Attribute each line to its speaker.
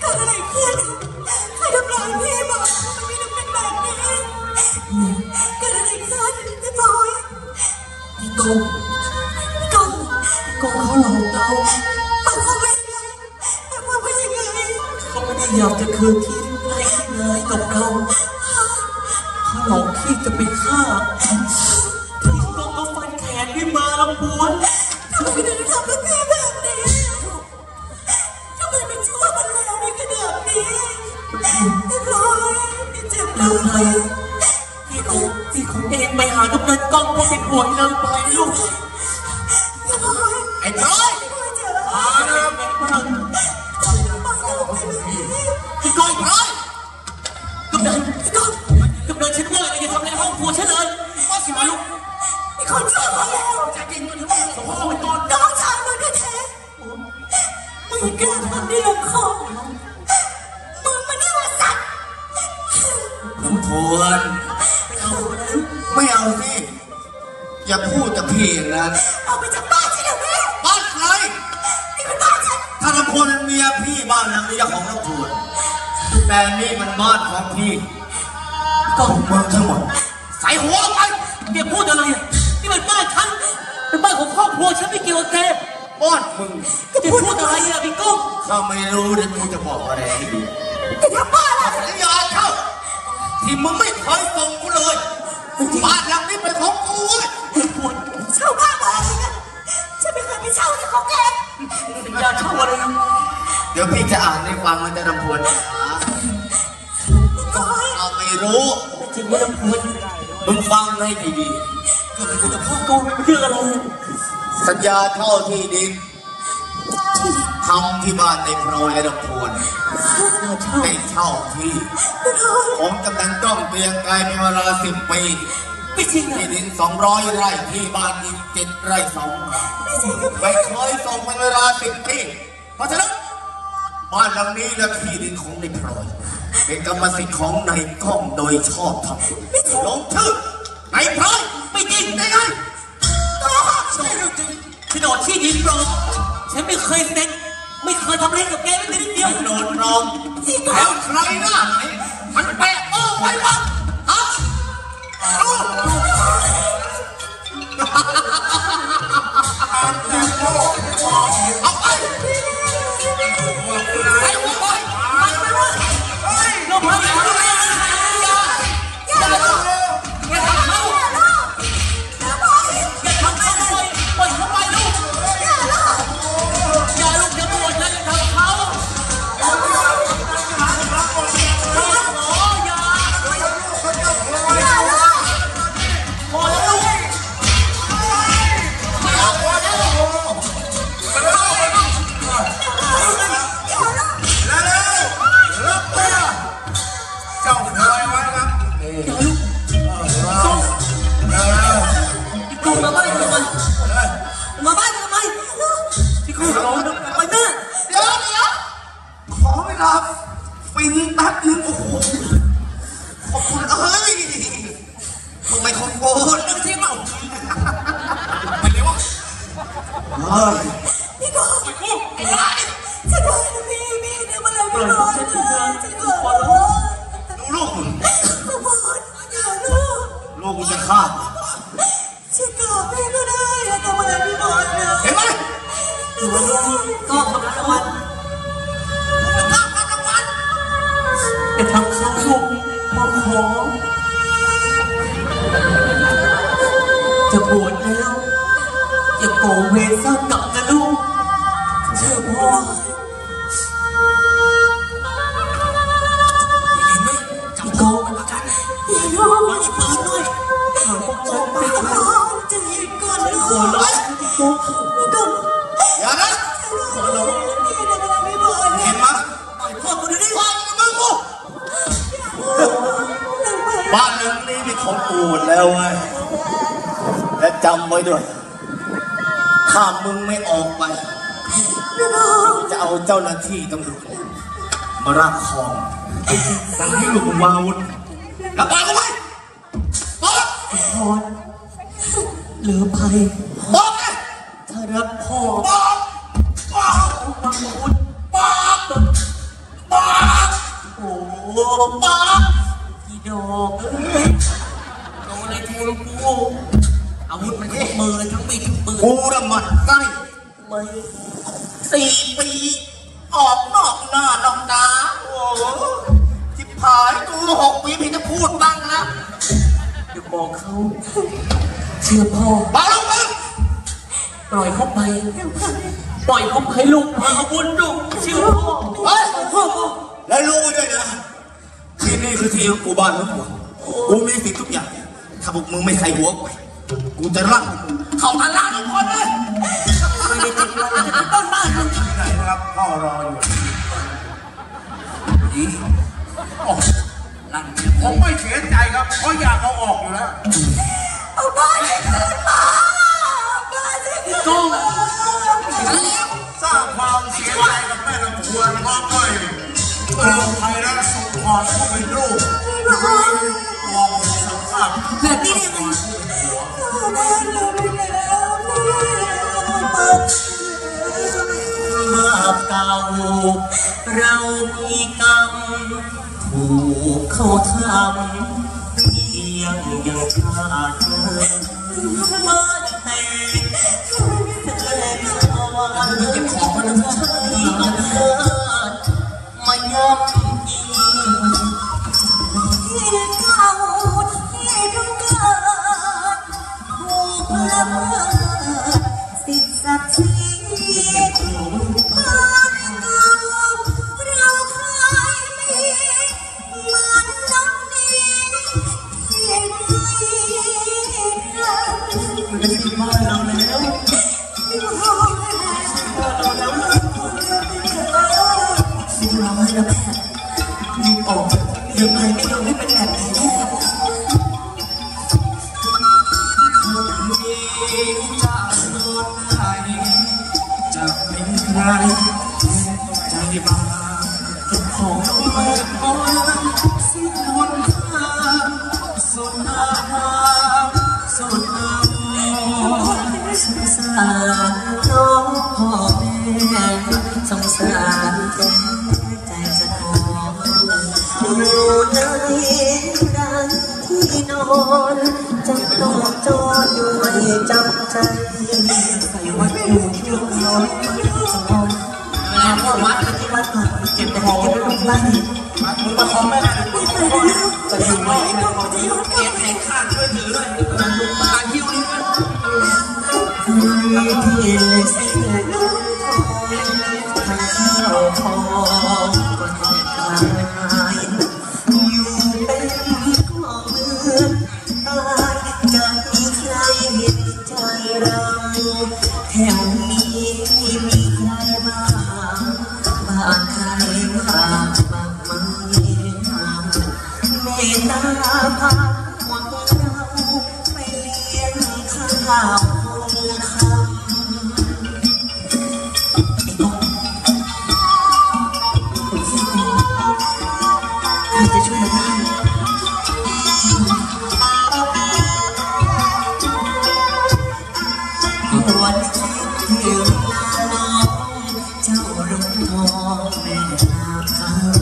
Speaker 1: เกิดอะไรขึ้นใครทำร้ายพี่บอกทำไมพี่ถึงเป็นแบบนี้เกิดอะไรขึ้นพี่บอย
Speaker 2: พี่โกง
Speaker 1: พี่กง
Speaker 2: โกงเขาหลอกเรา
Speaker 1: หมายความว่ายังไงหมายความว่ายังไง
Speaker 2: เขาไม่ได้อยากจะคืนที่ให้ที่ ป็นห่วงนางไปลูก
Speaker 1: พี่บอย
Speaker 3: ไอ้จ้อย
Speaker 1: อยเจ็บ
Speaker 3: มาเริ่ม
Speaker 2: บ้าง
Speaker 1: ปากเราไปเลย
Speaker 2: พี่โกงร้อยกำนันพี่โกงกำนันฉันว่าอย่าทำในห้องครัวฉันเลย
Speaker 3: มาสิมาลูก
Speaker 1: มีคนเชื่อมาแล้ว
Speaker 3: ใจเย็นก่อนเถอะสมพ่อไปก่อน
Speaker 1: น้องชายมึงแท้มึงกล้าทำได้ลงคอมึงมันนี่ว่าสัตว์
Speaker 3: ลำพวนไม่เอาสิ อย่าพูดกับพี่อย่างนั้น
Speaker 1: เอาไปจากบ้านฉันเดี๋ยวนี้
Speaker 3: บ้านใคร
Speaker 1: นี่เป็นบ้านฉัน
Speaker 3: ถ้าลำพวนเป็นเมียพี่บ้านหลังนี้จะของลำพวนแต่นี่มันบ้านของพี่
Speaker 2: ก็
Speaker 3: เมืองทั้งหมดใส่หัวไป
Speaker 2: แกพูดอะไรอะนี่มันบ้านฉันเป็นบ้านของครอบครัวฉันไม่เกี่ยวกับแก
Speaker 3: บ้านมึง
Speaker 2: แกพูดอะไรอะพี่โก้ง
Speaker 3: ถ้าไม่รู้เดี๋ยวกูจะบอกอะไรให้ดี ญญาเช่า
Speaker 1: อะไรนะ
Speaker 3: เดี๋ยวพี่จะอ่านให้ฟังมันจะรำพวนหา
Speaker 1: บอย
Speaker 3: เอาไม่รู้
Speaker 2: ไม่จริงไม่ต้องพูด
Speaker 3: มึงฟังให้ดี
Speaker 2: เกิดอะไรขึ้นกับพ่อโก้เรื่องอะไร
Speaker 3: ๆ สัญญาเช่าที่ดินทำที่บ้านในพลอยและลำพวน
Speaker 2: สัญญาเช่า
Speaker 3: ให้เช่าที่
Speaker 1: เป็นบอย
Speaker 3: ผมกำลังต้องเตรียมกายเป็นเวลาสิบปี
Speaker 2: ไม่จริง
Speaker 3: ที่
Speaker 2: อะ
Speaker 3: ดินสองร้อยไร่ที่บ้านอีกเจ็ดไร่สอง
Speaker 1: ไม่ใช่กับ
Speaker 3: ไม่เคยส่งเป็นเวลาสิบปีเพ ราะฉะนั้นบ้านหลังนี้และที่ดินของในพลอยเป็นกรรมสิทธิ์ของนายกล้องโดยชอบธรรมลงชื่อนายพลอย
Speaker 2: ไม่จริง
Speaker 3: ได้ไง
Speaker 2: ใช่เรื่องจริงโฉนดที่ดินปลอมฉันไม่เคยเซ็นไม่เคยทำอะไรกับแกไม่ได้นิดเดียว
Speaker 3: โดนรองแล้วใครน่ะมันแปะโอ้ไว้วะฮะลู
Speaker 2: นึง
Speaker 3: โอ้โหขอบคุณเอ้ยทำไมคนโกรธนึกที่เมาไปเลยวะเฮ้ย
Speaker 1: พี่บอย
Speaker 3: ไอ้พวกไอ้ไร
Speaker 1: ฉันบอกนะพี่พี่ทำอะไรพี่บอยนะฉันขอโทษ
Speaker 3: ดูลูกมึง
Speaker 1: พี่บอยอย่าลูก
Speaker 3: ลูกมึงจะฆ่า
Speaker 1: ฉันกราบพี่ก็ได้อย่าทำอะไรพี่บอยนะ
Speaker 3: เห็นไหม
Speaker 2: จะบวชแล้วอย่าโกงเวรสร้างกรรมนะลูกเชื่อพ่อเห็นไหมจับโกงมันประกัน
Speaker 1: อย่าลูก
Speaker 2: มันมีปืนด้วยถามพวกฉันไป
Speaker 1: พี่
Speaker 2: ทำ
Speaker 1: บ
Speaker 2: ไม
Speaker 1: อยจะหยิบก่อนลูก
Speaker 2: ขอร้องพี่โกง
Speaker 1: พี่ก็
Speaker 3: อย่านะ
Speaker 1: ขอร้องพี่ทำอะไรพี่บอย
Speaker 3: เห็นไหม
Speaker 2: ปล่อยพ่อกูเดี๋ยวนี้
Speaker 3: พ่อมึงกับมึงกูบ้านหลังนี้มีของกูหมดแล้วเว้ยและ จำไว้ด้วย ถ้ามึงไม่ออกไป
Speaker 1: พี่บอย
Speaker 3: จะเอาเจ้าหน้าที่ตำรวจมาราบคอง สั่งให้ลูกมึงวางอาวุธแล้วปล่อยกูไปบอก
Speaker 2: พรเหลือภัย
Speaker 3: บอกไง
Speaker 2: ถ้ารักพ่อ
Speaker 3: บอกบอก
Speaker 2: วางอาวุธ
Speaker 3: บอกบอก
Speaker 2: โอ้โห
Speaker 3: บอก
Speaker 2: กี่ดอก อาวุธมันทั้งมือทั้งมีดทั้งปืน
Speaker 3: กูระมัดใกล้
Speaker 2: ไม่
Speaker 3: สี่ปี ออกนอกหน้านอกตาโอ้โหที่ผายกูหกปีพี่จะพูดบ้างนะ
Speaker 2: เดี๋ยวบอกเขาเชื่อพ่อ
Speaker 3: บอกลูกมึง
Speaker 2: ปล่อยเขาไป ปล่อยเขาไปลูกพาอาวุธลูกเชื่อพ่อ
Speaker 3: เฮ้ย
Speaker 2: พ่อพ่อ
Speaker 3: แล้วรู้ด้วยนะที่นี่คือที่ของกูบ้านของกูกูมีสิทธิ์ทุกอย่าง ถ้าพวกมึงไม่ใส่หัวกู กูจะรักเขาตลาดทุกคนเลย
Speaker 2: ไม่ได้ติดว่าจะเป็นต้นบ้านมึง
Speaker 3: ไหนนะครับพ่อรออยู่ดี
Speaker 2: นั่น
Speaker 4: ผมไม่เสียใจครับเพราะอยากเอาออกอยู่แล้ว
Speaker 1: เอาบ้านฉันคืนมาบ้านฉันคืน
Speaker 2: ก้อง
Speaker 1: มา
Speaker 4: สร้างความเสียใจกับแม่ลำพวนมากเลยเราไทยและสงครามก็เป็นลูก มี
Speaker 2: กรรมถูกเขาทำเพียงยังขาดเธอมาแต่ไดงความเก็บของมัน นะแม่รีบออกเดี๋ยวใครไม่ยอมให้เป็นแบบนี้แน่จะโดนใครจะเป็นใคร นอนจะต้องจอดอยู่ไม่จำใจใส่วัดอยู่ที่นอนสองเวลาพ่อวัดไปที่วัดก่อนเก็บแต่ของเก็บไว้ตรงบ้าน
Speaker 4: มึงมาคอมไม่ได้เลย
Speaker 2: จะอยู่ไว้เก็บแขนข้างช่วยถือด้วยจะลุกมาหิ้วนี่มันที่เสียน้ำทอ ไอ้ก้องใครจะช่วยเราได้วันที่เวลาน้องเจ้ารุ่งทองแม่นาคำค